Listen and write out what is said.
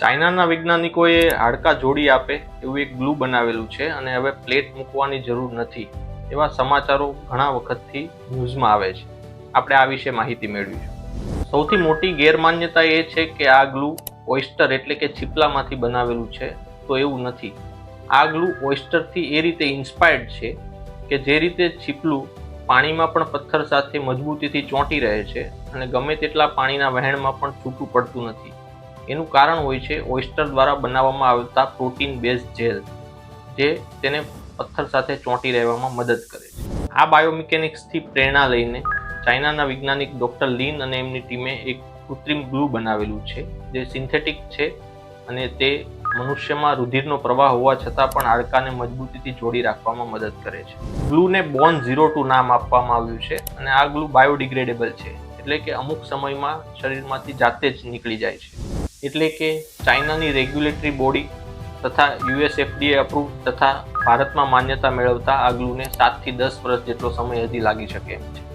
ચાઇનાના વૈજ્ઞાનિકોએ હાડકાં જોડી આપે એવું એક ગ્લુ બનાવેલું છે અને હવે પ્લેટ મૂકવાની જરૂર નથી એવા સમાચારો ઘણા વખતથી ન્યૂઝમાં આવે છે. આપણે આ વિશે માહિતી મેળવીશું. સૌથી મોટી ગેરમાન્યતા એ છે કે આ ગ્લુ ઓઇસ્ટર એટલે કે છીપલામાંથી બનાવેલું છે તો એવું નથી. આ ગ્લુ ઓઇસ્ટરથી એ રીતે ઇન્સ્પાયર્ડ છે કે જે રીતે છીપલું પાણીમાં પણ પથ્થર સાથે મજબૂતીથી ચોંટી રહે છે અને ગમે તેટલા પાણીના વહેણમાં પણ છૂટું પડતું નથી. એનું કારણ હોય છે ઓઇસ્ટર દ્વારા બનાવવામાં આવતા પ્રોટીન બેઝ જેલ, જે તેને પથ્થર સાથે ચોંટી રહેવામાં મદદ કરે છે. આ બાયોમિકેનિક્સથી પ્રેરણા લઈને ચાઇનાના વૈજ્ઞાનિક ડૉક્ટર લીન અને એમની ટીમે એક કૃત્રિમ ગ્લુ બનાવેલું છે, જે સિન્થેટિક છે અને તે મનુષ્યમાં રુધિરનો પ્રવાહ હોવા છતાં પણ હાડકાને મજબૂતીથી જોડી રાખવામાં મદદ કરે છે. ગ્લુને બોન ઝીરો ટુ નામ આપવામાં આવ્યું છે અને આ ગ્લુ બાયોડિગ્રેડેબલ છે, એટલે કે અમુક સમયમાં શરીરમાંથી જાતે જ નીકળી જાય છે. એટલે કે ચાઇનાની રેગ્યુલેટરી બોડી તથા યુએસ એફડીએ અપ્રૂવ તથા ભારતમાં માન્યતા મેળવતા આ ગ્લુને સાતથી દસ વર્ષ જેટલો સમય હજી લાગી શકે છે.